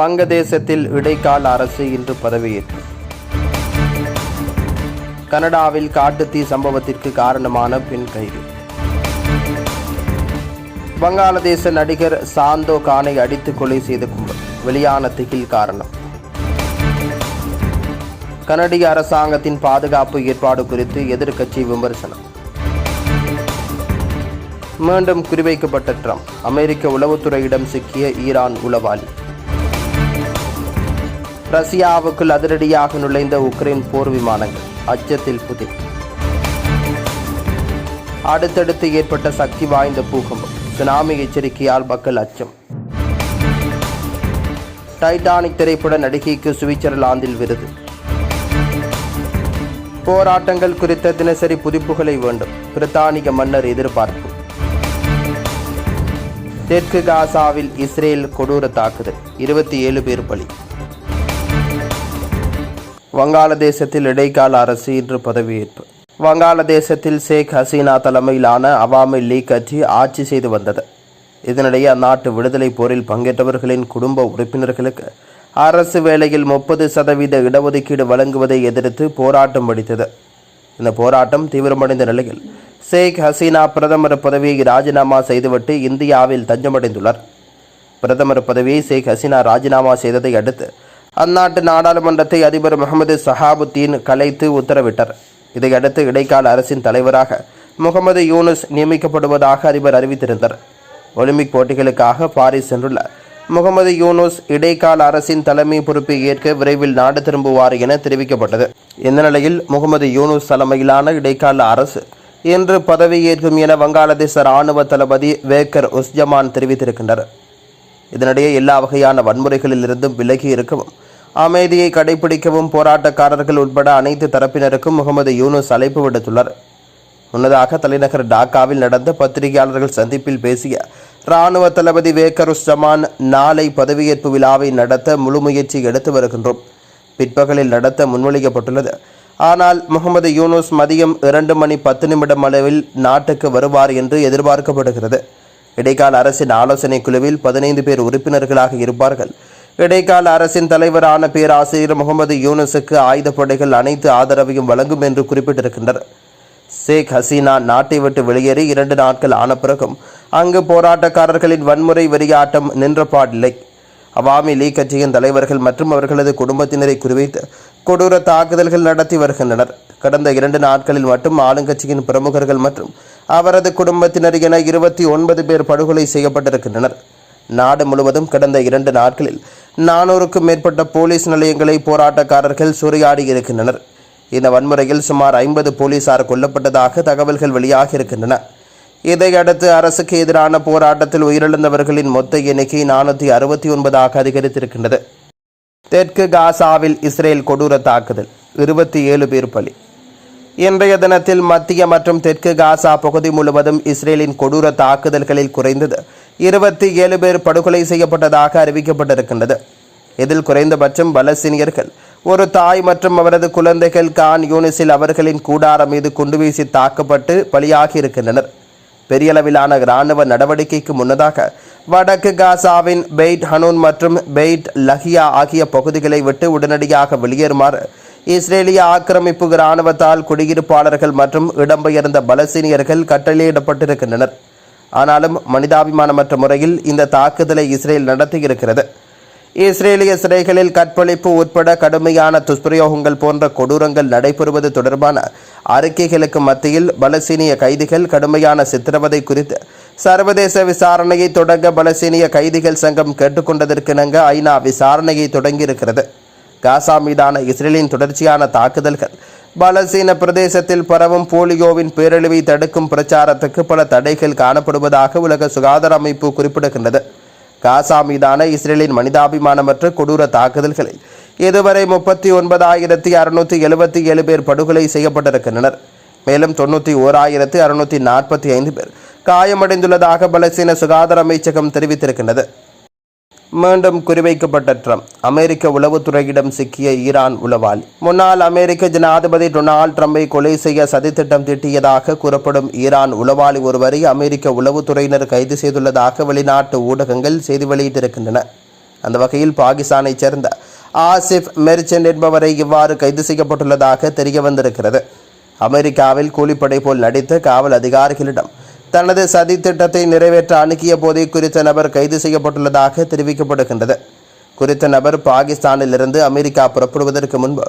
வங்கதேசத்தில் இடைக்கால அரசு இன்று பதவியேற்று. கனடாவில் காட்டுத்தீ சம்பவத்திற்கு காரணமான பெண் கைது. வங்காளதேச நடிகர் சாந்தோ கானை அடித்து கொலை செய்த கும்பல். வெளியான திகில் காரணம். கனடிய அரசாங்கத்தின் பாதுகாப்பு ஏற்பாடு குறித்து எதிர்க்கட்சி விமர்சனம். மீண்டும் குறிவைக்கப்பட்ட ட்ரம்ப். அமெரிக்க உளவுத்துறையிடம் சிக்கிய ஈரான் உளவாளி. ரஷ்யாவுக்குள் அதிரடியாக நுழைந்த உக்ரைன் போர் விமானங்கள் அச்சத்தில் புதிர் அடுத்தடுத்து ஏற்பட்ட சக்தி வாய்ந்த பூகம்பம் சுனாமி எச்சரிக்கையால் மக்கள் அச்சம். டைட்டானிக் திரைப்பட நடிகைக்கு சுவிட்சர்லாந்தில் விருது. போராட்டங்கள் குறித்த தினசரி புதுப்புகளை வேண்டும் பிரித்தானிய மன்னர் எதிர்பார்ப்பு. தெற்கு காசாவில் இஸ்ரேல் கொடூர தாக்குதல் இருபத்தி ஏழு பேர் பலி. வங்காளதேசத்தில் இடைக்கால அரசு இன்று பதவியேற்பு. வங்காளதேசத்தில் ஷேக் ஹசீனா தலைமையிலான அவாமி லீக் கட்சி ஆட்சி செய்து வந்தது. இதனிடையே அந்நாட்டு விடுதலை போரில் பங்கேற்றவர்களின் குடும்ப உறுப்பினர்களுக்கு அரசு வேலையில் முப்பது சதவீத இடஒதுக்கீடு வழங்குவதை எதிர்த்து போராட்டம் வெடித்தது. இந்த போராட்டம் தீவிரமடைந்த நிலையில் ஷேக் ஹசீனா பிரதமர் பதவியை ராஜினாமா செய்துவிட்டு இந்தியாவில் தஞ்சமடைந்துள்ளார். பிரதமர் பதவியை ஷேக் ஹசீனா ராஜினாமா செய்ததை அடுத்து அந்நாட்டு நாடாளுமன்றத்தை அதிபர் முகமது சஹாபுத்தீன் கலைத்து உத்தரவிட்டார். இதையடுத்து இடைக்கால அரசின் தலைவராக முகமது யூனுஸ் நியமிக்கப்படுவதாக அதிபர் அறிவித்திருந்தார். ஒலிம்பிக் போட்டிகளுக்காக பாரிஸ் சென்றுள்ள முகமது யூனுஸ் இடைக்கால அரசின் தலைமை பொறுப்பை ஏற்க விரைவில் நாடு திரும்புவார் என தெரிவிக்கப்பட்டது. இந்த நிலையில் முகமது யூனுஸ் தலைமையிலான இடைக்கால அரசு இன்று பதவியேற்கும் என வங்காளதேச ராணுவ தளபதி வேக்கர் உஸ்ஜமான் தெரிவித்திருக்கின்றனர் இதனிடையே எல்லா வகையான வன்முறைகளில் இருந்தும் விலகி இருக்கவும் அமைதியை கடைபிடிக்கவும் போராட்டக்காரர்கள் உட்பட அனைத்து தரப்பினருக்கும் முகமது யூனுஸ் அழைப்பு விடுத்துள்ளார். முன்னதாக தலைநகர் டாக்காவில் நடந்த பத்திரிகையாளர்கள் சந்திப்பில் பேசிய ராணுவ தளபதி வேக்கருஸ் ஜமான் நாளை பதவியேற்பு விழாவை நடத்த முழு முயற்சி எடுத்து வருகின்றோம். பிற்பகலில் நடத்த முன்மொழிக்கப்பட்டுள்ளது ஆனால் முகமது யூனுஸ் மதியம் இரண்டு மணி பத்து நிமிடம் அளவில் நாட்டுக்கு வருவார் என்று எதிர்பார்க்கப்படுகிறது. இடைக்கால அரசின் ஆலோசனை குழுவில் பதினைந்து பேர் உறுப்பினர்களாக இருப்பார்கள். இடைக்கால அரசின் தலைவரான பேராசிரியர் முகமது யூனஸுக்கு ஆயுதப்படைகள் அனைத்து ஆதரவையும் வழங்கும் என்று குறிப்பிட்டிருக்கின்றனர். ஷேக் ஹசீனா நாட்டை விட்டு வெளியேறி இரண்டு நாட்கள் ஆன பிறகும் அங்கு போராட்டக்காரர்களின் வன்முறை வெறியாட்டம் நின்றபாடில்லை அவாமி லீக் கட்சியின் தலைவர்கள் மற்றும் அவர்களது குடும்பத்தினரை குறிவைத்து கொடூர தாக்குதல்கள் நடத்தி வருகின்றனர். கடந்த இரண்டு நாட்களில் மட்டும் ஆளுங்கட்சியின் பிரமுகர்கள் மற்றும் அவரது குடும்பத்தினர் என இருபத்தி ஒன்பது பேர் படுகொலை செய்யப்பட்டிருக்கின்றனர். நாடு முழுவதும் கடந்த இரண்டு நாட்களில் நானூறுக்கும் மேற்பட்ட போலீஸ் நிலையங்களை போராட்டக்காரர்கள் சூறையாடி இருக்கின்றனர். இந்த வன்முறையில் சுமார் ஐம்பது போலீசார் கொல்லப்பட்டதாக தகவல்கள் வெளியாகியிருக்கின்றன இதையடுத்து அரசுக்கு எதிரான போராட்டத்தில் உயிரிழந்தவர்களின் மொத்த எண்ணிக்கை நானூற்றி அறுபத்தி ஒன்பதாக அதிகரித்திருக்கின்றது. தெற்கு காசாவில் இஸ்ரேல் கொடூர தாக்குதல். இருபத்தி ஏழு பேர் பலி. இன்றைய தினத்தில் மத்திய மற்றும் தெற்கு காசா பகுதி முழுவதும் இஸ்ரேலின் கொடூர தாக்குதல்களில் குறைந்தது இருபத்தி ஏழு பேர் படுகொலை செய்யப்பட்டதாக அறிவிக்கப்பட்டிருக்கின்றது. இதில் குறைந்தபட்சம் பலஸ்தீனியர்கள் ஒரு தாய் மற்றும் அவரது குழந்தைகள் கான் யூனிஸில் அவர்களின் கூடாரம் மீது குண்டு வீசி தாக்கப்பட்டு பலியாகி இருக்கின்றனர் பெரிய அளவிலான இராணுவ நடவடிக்கைக்கு முன்னதாக வடக்கு காசாவின் பெய்ட் ஹனூன் மற்றும் பெய்ட் லஹியா ஆகிய பகுதிகளை விட்டு உடனடியாக வெளியேறுமாறு இஸ்ரேலிய ஆக்கிரமிப்பு இராணுவத்தால் குடியிருப்பாளர்கள் மற்றும் இடம்பெயர்ந்த பலசீனியர்கள் கட்டளையிடப்பட்டிருக்கின்றனர். ஆனாலும் மனிதாபிமானமற்ற முறையில் இந்த தாக்குதலை இஸ்ரேல் நடத்தியிருக்கிறது. இஸ்ரேலிய சிறைகளில் கற்பழிப்பு உட்பட கடுமையான துஷ்பிரயோகங்கள் போன்ற கொடூரங்கள் நடைபெறுவது தொடர்பான அறிக்கைகளுக்கு மத்தியில் பலசீனிய கைதிகள் கடுமையான சித்திரவதை குறித்து சர்வதேச விசாரணையை தொடங்க பலசீனிய கைதிகள் சங்கம் கேட்டுக்கொண்டதற்கிணங்க ஐநா விசாரணையை தொடங்கியிருக்கிறது. காசா மீதான இஸ்ரேலின் தொடர்ச்சியான தாக்குதல்கள். பலசீன பிரதேசத்தில் பரவும் போலியோவின் பேரழிவை தடுக்கும் பிரச்சாரத்துக்கு பல தடைகள் காணப்படுவதாக உலக சுகாதார அமைப்பு குறிப்பிடுகின்றது. காசா மீதான இஸ்ரேலின் மனிதாபிமானமற்ற கொடூர தாக்குதல்களில் இதுவரை முப்பத்தி ஒன்பதாயிரத்தி அறுநூற்றி எழுபத்தி ஏழு பேர் படுகொலை செய்யப்பட்டிருக்கின்றனர். மேலும் தொண்ணூற்றி ஓராயிரத்து அறுநூற்றி நாற்பத்தி ஐந்து பேர் காயமடைந்துள்ளதாக பலசீன சுகாதார அமைச்சகம் தெரிவித்திருக்கின்றது. மீண்டும் குறிவைக்கப்பட்ட ட்ரம்ப். அமெரிக்க உளவுத்துறையிடம் சிக்கிய ஈரான் உளவாளி. முன்னாள் அமெரிக்க ஜனாதிபதி டொனால்ட் ட்ரம்பை கொலை செய்ய சதித்திட்டம் தீட்டியதாக கூறப்படும் ஈரான் உளவாளி ஒருவரை அமெரிக்க உளவுத்துறையினர் கைது செய்துள்ளதாக வெளிநாட்டு ஊடகங்கள் செய்தி வெளியிட்டிருக்கின்றன. அந்த வகையில் பாகிஸ்தானைச் சேர்ந்த ஆசிஃப் மெர்ச்சன்ட் என்பவரை இவ்வாறு கைது செய்யப்பட்டுள்ளதாக தெரிய வந்திருக்கிறது அமெரிக்காவில் கூலிப்படை போல் நடித்த காவல் அதிகாரிகளிடம் தனது சதி திட்டத்தை நிறைவேற்ற அணுகிய போதே குறித்த நபர் கைது செய்யப்பட்டுள்ளதாக தெரிவிக்கப்படுகின்றது. குறித்த நபர் பாகிஸ்தானிலிருந்து அமெரிக்கா புறப்படுவதற்கு முன்பு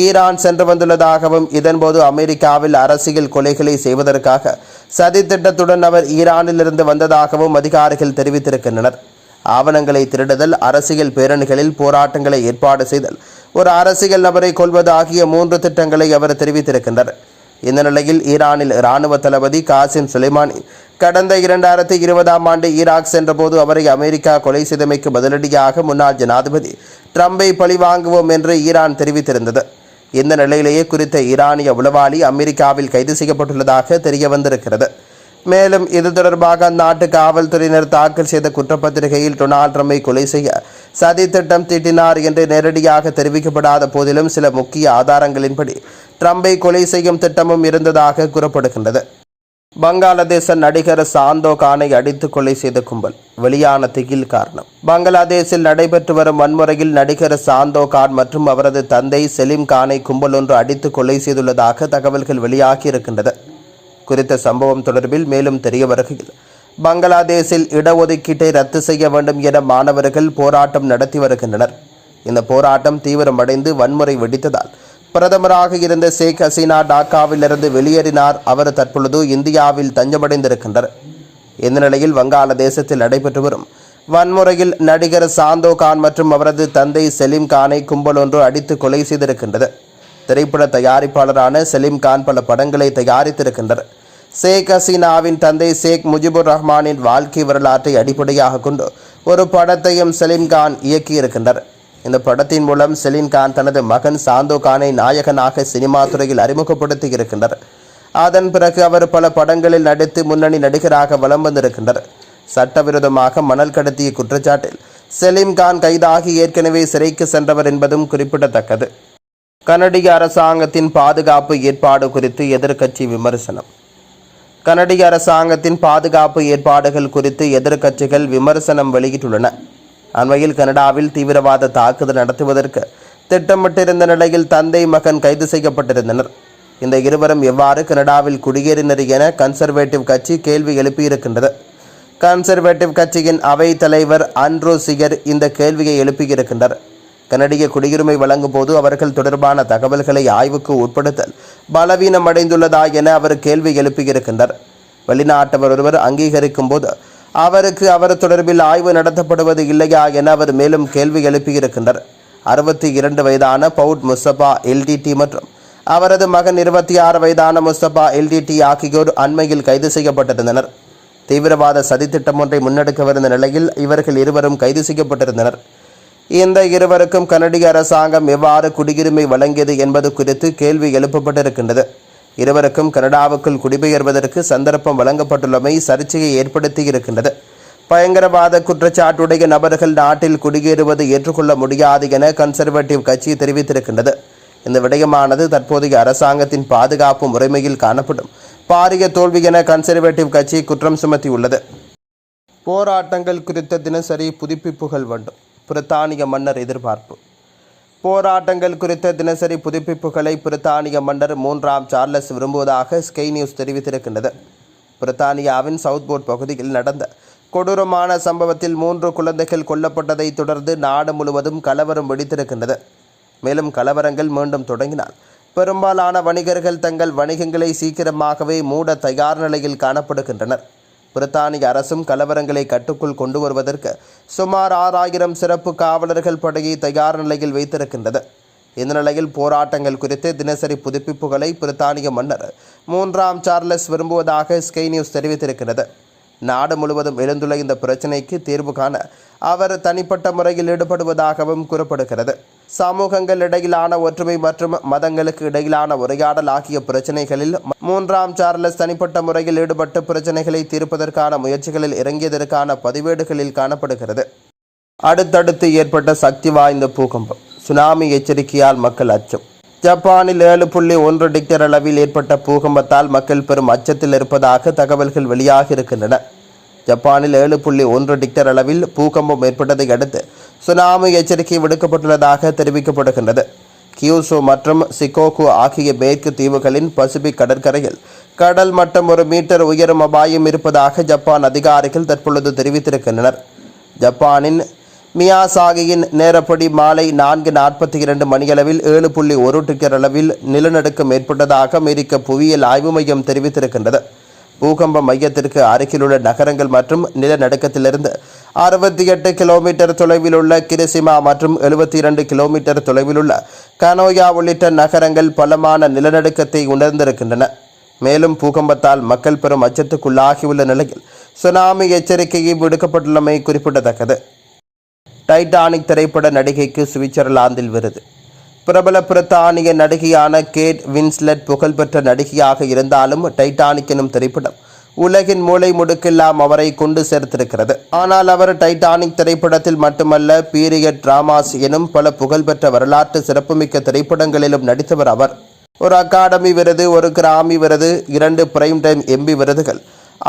ஈரான் சென்று வந்துள்ளதாகவும் இதன்போது அமெரிக்காவில் அரசியல் கொலைகளை செய்வதற்காக சதி திட்டத்துடன் அவர் ஈரானிலிருந்து வந்ததாகவும் அதிகாரிகள் தெரிவித்திருக்கின்றனர். ஆவணங்களை திருடுதல் அரசியல் பேரணிகளில் போராட்டங்களை ஏற்பாடு செய்தல் ஒரு அரசியல் நபரை கொள்வது ஆகிய மூன்று திட்டங்களை அவர் தெரிவித்திருக்கின்றார். இந்த நிலையில் ஈரானில் இராணுவ தளபதி காசிம் சுலைமானி கடந்த இரண்டாயிரத்தி இருபதாம் ஆண்டு ஈராக் சென்றபோது அவரை அமெரிக்கா கொலை செய்தமைக்கு பதிலடியாக முன்னாள் ஜனாதிபதி ட்ரம்பை பழிவாங்குவோம் என்று ஈரான் தெரிவித்திருந்தது. இந்த நிலையிலேயே குறித்த ஈரானிய உளவாளி அமெரிக்காவில் கைது செய்யப்பட்டுள்ளதாக தெரிய வந்திருக்கிறது. மேலும் இது தொடர்பாக அந்நாட்டு காவல்துறையினர் தாக்கல் செய்த குற்றப்பத்திரிகையில் டொனால்ட் ட்ரம்பை கொலை செய்ய சதி திட்டம் தீட்டினார் என்று நேரடியாக தெரிவிக்கப்படாத போதிலும் சில முக்கிய ஆதாரங்களின்படி ட்ரம்பை கொலை செய்யும் திட்டமும் இருந்ததாக கூறப்படுகின்றது. பங்களாதேச நடிகர் சாந்தோ கானை அடித்து கொலை செய்த கும்பல் வெளியான திகில் காரணம். பங்களாதேஷில் நடைபெற்று வரும் வன்முறையில் நடிகர் சாந்தோ கான் மற்றும் அவரது தந்தை செலிம் கானை கும்பல் ஒன்று அடித்து கொலை செய்துள்ளதாக தகவல்கள் வெளியாகி இருக்கின்றது குறித்த சம்பவம் தொடர்பில் மேலும் தெரிய வருகையில் பங்களாதேஷில் இடஒதுக்கீட்டை ரத்து செய்ய வேண்டும் என மாணவர்கள் போராட்டம் நடத்தி வருகின்றனர். இந்த போராட்டம் தீவிரமடைந்து வன்முறை வெடித்ததால் பிரதமராக இருந்த ஷேக் ஹசீனா டாக்காவிலிருந்து வெளியேறினார். அவர் தற்பொழுது இந்தியாவில் தஞ்சமடைந்திருக்கின்றார். இந்த நிலையில் வங்காளதேசத்தில் நடைபெற்று வரும் வன்முறையில் நடிகர் சாந்தோ கான் மற்றும் அவரது தந்தை செலிம் கானை கும்பல் ஒன்று அடித்து கொலை செய்திருக்கின்றது. திரைப்பட தயாரிப்பாளரான செலீம் கான் பல படங்களை தயாரித்திருக்கின்றார். ஷேக் ஹசீனாவின் தந்தை ஷேக் முஜிபுர் ரஹ்மானின் வாழ்க்கை வரலாற்றை அடிப்படையாக கொண்டு ஒரு படத்தையும் செலீம் கான் இயக்கியிருக்கின்றார். இந்த படத்தின் மூலம் செலின் கான் தனது மகன் சாந்தோ கானை நாயகனாக சினிமா துறையில் அறிமுகப்படுத்தி இருக்கின்றார் அதன் பிறகு அவர் பல படங்களில் நடித்து முன்னணி நடிகராக வலம் வந்திருக்கின்றார் சட்டவிரோதமாக மணல் கடத்திய குற்றச்சாட்டில் செலீம் கான் கைதாகி ஏற்கனவே சிறைக்கு சென்றவர் என்பதும் குறிப்பிடத்தக்கது. கனடிய அரசாங்கத்தின் பாதுகாப்பு ஏற்பாடு குறித்து எதிர்க்கட்சி விமர்சனம். கனடிய அரசாங்கத்தின் பாதுகாப்பு ஏற்பாடுகள் குறித்து எதிர்க்கட்சிகள் விமர்சனம் வெளியிட்டுள்ளன. அண்மையில் கனடாவில் தீவிரவாத தாக்குதல் நடத்துவதற்கு திட்டமிட்டிருந்த நிலையில் தந்தை மகன் கைது செய்யப்பட்டிருந்தனர். இந்த இருவரும் எவ்வாறு கனடாவில் குடியேறினர் என கன்சர்வேட்டிவ் கட்சி கேள்வி எழுப்பியிருக்கின்றது. கன்சர்வேட்டிவ் கட்சியின் அவை தலைவர் அன்ட்ரூ சிகர் இந்த கேள்வியை எழுப்பியிருக்கின்றார். கனடிய குடியுரிமை வழங்கும் போது அவர்கள் தொடர்பான தகவல்களை ஆய்வுக்கு உட்படுத்தல் பலவீனமடைந்துள்ளதா என அவர் கேள்வி எழுப்பியிருக்கின்றார். வெளிநாட்டவர் ஒருவர் அங்கீகரிக்கும் போது அவருக்கு அவர் தொடர்பில் ஆய்வு நடத்தப்படுவது இல்லையா என அவர் மேலும் கேள்வி எழுப்பியிருக்கின்றார். அறுபத்தி இரண்டு வயதான பவுட் முஸ்தபா எல்டிடி மற்றும் அவரது மகன் இருபத்தி ஆறு வயதான முஸ்தபா எல்டிடி ஆகியோர் அண்மையில் கைது செய்யப்பட்டிருந்தனர். தீவிரவாத சதித்திட்டம் ஒன்றை முன்னெடுக்கவிருந்த நிலையில் இவர்கள் இருவரும் கைது செய்யப்பட்டிருந்தனர். இந்த இருவருக்கும் கனடிய அரசாங்கம் எவ்வாறு குடியுரிமை வழங்கியது என்பது குறித்து கேள்வி எழுப்பப்பட்டிருக்கின்றது. இருவருக்கும் கனடாவுக்குள் குடிபெயர்வதற்கு சந்தர்ப்பம் வழங்கப்பட்டுள்ளமை சர்ச்சையை ஏற்படுத்தி இருக்கின்றது பயங்கரவாத குற்றச்சாட்டுடைய நபர்கள் நாட்டில் குடியேறுவது ஏற்றுக்கொள்ள முடியாது என கன்சர்வேட்டிவ் கட்சி தெரிவித்திருக்கின்றது. இந்த விடயமானது தற்போதைய அரசாங்கத்தின் பாதுகாப்பு முறைமையில் காணப்படும். பாரிய தோல்வி என கன்சர்வேட்டிவ் கட்சி குற்றம் சுமத்தியுள்ளது. போராட்டங்கள் குறித்த தினசரி புதுப்பிப்புகள் வேண்டும். பிரித்தானிய மன்னர் எதிர்பார்ப்பு. போராட்டங்கள் குறித்த தினசரி புதுப்பிப்புகளை பிரித்தானிய மன்னர் மூன்றாம் சார்லஸ் விரும்புவதாக ஸ்கை நியூஸ் தெரிவித்திருக்கின்றது. பிரித்தானியாவின் சவுத்போர்ட் பகுதியில் நடந்த கொடூரமான சம்பவத்தில் மூன்று குழந்தைகள் கொல்லப்பட்டதை தொடர்ந்து நாடு முழுவதும் கலவரம் வெடித்திருக்கின்றது. மேலும் கலவரங்கள் மீண்டும் தொடங்கினால் பெரும்பாலான வணிகர்கள் தங்கள் வணிகங்களை சீக்கிரமாகவே மூட தயார் நிலையில் காணப்படுகின்றனர். பிரித்தானிய அரசும் கலவரங்களை கட்டுக்குள் கொண்டு வருவதற்கு சுமார் ஆறாயிரம் சிறப்பு காவலர்கள் படையை தயார் நிலையில் வைத்திருக்கின்றது. இந்த நிலையில் போராட்டங்கள் குறித்து தினசரி புதுப்பிப்புகளை பிரித்தானிய மன்னர் மூன்றாம் சார்லஸ் விரும்புவதாக ஸ்கை நியூஸ் தெரிவித்திருக்கிறது. நாடு முழுவதும் எழுந்துள்ள இந்த பிரச்சினைக்கு தீர்வு காண அவர் தனிப்பட்ட முறையில் ஈடுபடுவதாகவும் கூறப்படுகிறது. சமூகங்கள் இடையிலான ஒற்றுமை மற்றும் மதங்களுக்கு இடையிலான உரையாடல் ஆகிய பிரச்சினைகளில் மூன்றாம் சார்லஸ் தனிப்பட்ட முறையில் ஈடுபட்டு பிரச்சினைகளை தீர்ப்பதற்கான முயற்சிகளில் இறங்கியதற்கான பதிவேடுகளில் காணப்படுகிறது. அடுத்தடுத்து ஏற்பட்ட சக்தி வாய்ந்த பூகம்பம் சுனாமி எச்சரிக்கையால் மக்கள் அச்சம். ஜப்பானில் ஏழு புள்ளி ஒன்று டிக்டர் அளவில் ஏற்பட்ட பூகம்பத்தால் மக்கள் பெரும் அச்சத்தில் இருப்பதாக தகவல்கள் வெளியாக இருக்கின்றன. ஜப்பானில் ஏழு புள்ளி ஒன்று டிக்டர் அளவில் பூகம்பம் ஏற்பட்டதை அடுத்து சுனாமி எச்சரிக்கை விடுக்கப்பட்டுள்ளதாக தெரிவிக்கப்படுகின்றது. கியூசு மற்றும் சிகோகு ஆகிய மேற்கு தீவுகளின் பசிபிக் கடற்கரையில் கடல் மட்டம் ஒரு மீட்டர் உயரும் அபாயம் இருப்பதாக ஜப்பான் அதிகாரிகள் தற்பொழுது தெரிவித்திருக்கின்றனர். ஜப்பானின் மியாசாகியின் நேரப்படி மாலை நான்கு நாற்பத்தி இரண்டு மணியளவில் ஏழு புள்ளி ஒரு டிக்கர் அளவில் நிலநடுக்கம் ஏற்பட்டதாக அமெரிக்க புவியியல் ஆய்வு மையம் தெரிவித்திருக்கின்றது. பூகம்ப மையத்திற்கு அருகிலுள்ள நகரங்கள் மற்றும் நிலநடுக்கத்திலிருந்து அறுபத்தி எட்டு கிலோமீட்டர் தொலைவில் உள்ள கிரிசிமா மற்றும் எழுபத்தி இரண்டு கிலோமீட்டர் தொலைவில் உள்ள கனோயா உள்ளிட்ட நகரங்கள் பலமான நிலநடுக்கத்தை உணர்ந்திருக்கின்றன. மேலும் பூகம்பத்தால் மக்கள் பெரும் அச்சத்துக்குள்ளாகியுள்ள நிலையில் சுனாமி எச்சரிக்கையும் விடுக்கப்பட்டுள்ளமை குறிப்பிடத்தக்கது. டைட்டானிக் திரைப்பட நடிகைக்கு சுவிட்சர்லாந்தில் விருது. பிரபல பிரித்தானிய நடிகையான கேட் வின்ஸ்லெட் புகழ்பெற்ற நடிகையாக இருந்தாலும் டைட்டானிக் எனும் திரைப்படம் உலகின் மூளை முடுக்கெல்லாம் அவரை கொண்டு சேர்த்திருக்கிறது. ஆனால் அவர் டைட்டானிக் திரைப்படத்தில் மட்டுமல்ல பீரியட் டிராமாஸ் எனும் பல புகழ்பெற்ற வரலாற்று சிறப்புமிக்க திரைப்படங்களிலும் நடித்தவர் அவர். ஒரு அகாடமி விருது ஒரு கிராமி விருது இரண்டு பிரைம் டைம் எம்பி விருதுகள்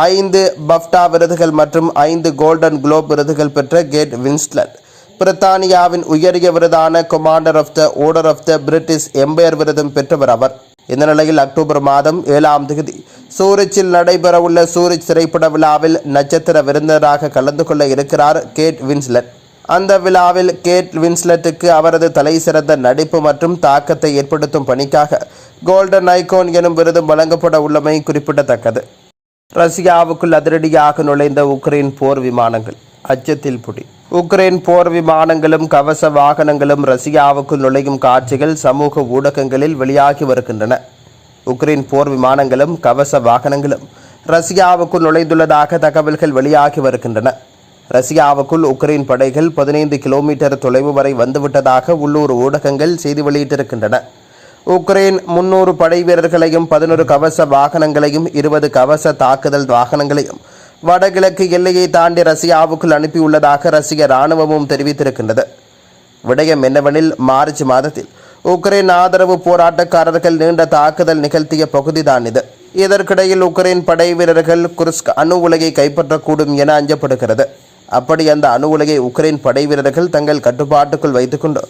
ஐந்து பஃப்டா விருதுகள் மற்றும் ஐந்து கோல்டன் குளோப் விருதுகள் பெற்ற கேட் வின்ஸ்லட். பிரித்தானியாவின் உயரிய விருதான commander of the order of the British empire விருதும் பெற்றவர் அவர். இந்த நிலையில் அக்டோபர் மாதம் ஏழாம் தேதி சூரிச்சில் நடைபெறவுள்ள சூரிச் திரைப்பட விழாவில் நட்சத்திர விருந்தினராக கலந்து கொள்ள இருக்கிறார் கேட் வின்ஸ்லட். அந்த விழாவில் கேட் வின்ஸ்லெட்டுக்கு அவரது தலை சிறந்த நடிப்பு மற்றும் தாக்கத்தை ஏற்படுத்தும் பணிக்காக கோல்டன் ஐகோன் எனும் விருதும் வழங்கப்பட உள்ளமை குறிப்பிடத்தக்கது. ரஷ்யாவுக்குள் அதிரடியாக நுழைந்த உக்ரைன் போர் விமானங்கள். அச்சத்தில் புடி. உக்ரைன் போர் விமானங்களும் கவச வாகனங்களும் ரஷ்யாவுக்குள் நுழையும் காட்சிகள் சமூக ஊடகங்களில் வெளியாகி வருகின்றன. உக்ரைன் போர் விமானங்களும் கவச வாகனங்களும் ரஷ்யாவுக்குள் நுழைந்துள்ளதாக தகவல்கள் வெளியாகி வருகின்றன. ரஷ்யாவுக்குள் உக்ரைன் படைகள் பதினைந்து கிலோமீட்டர் தொலைவு வரை வந்துவிட்டதாக உள்ளூர் ஊடகங்கள் செய்தி வெளியிட்டிருக்கின்றன. உக்ரைன் முன்னூறு படை வீரர்களையும் பதினொரு கவச வாகனங்களையும் இருபது கவச தாக்குதல் வாகனங்களையும் வடகிழக்கு எல்லையை தாண்டி ரஷ்யாவுக்குள் அனுப்பியுள்ளதாக ரஷ்ய இராணுவமும் தெரிவித்திருக்கின்றது. விடயம் என்னவெனில் மார்ச் மாதத்தில் உக்ரைன் ஆதரவு போராட்டக்காரர்கள் நீண்ட தாக்குதல் நிகழ்த்திய பகுதிதான் இது. இதற்கிடையில் உக்ரைன் படை வீரர்கள் குர்ஸ்க் அணு உலையை கைப்பற்றக்கூடும் என அஞ்சப்படுகிறது. அப்படி அந்த அணு உலையை உக்ரைன் படை வீரர்கள் தங்கள் கட்டுப்பாட்டுக்குள் வைத்துக்கொண்டு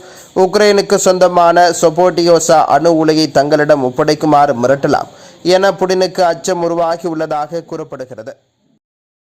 உக்ரைனுக்கு சொந்தமான சொபோட்டியோசா அணு உலையை தங்களிடம் ஒப்படைக்குமாறு மிரட்டலாம் என புடினுக்கு அச்சம் உருவாகி உள்ளதாக கூறப்படுகிறது.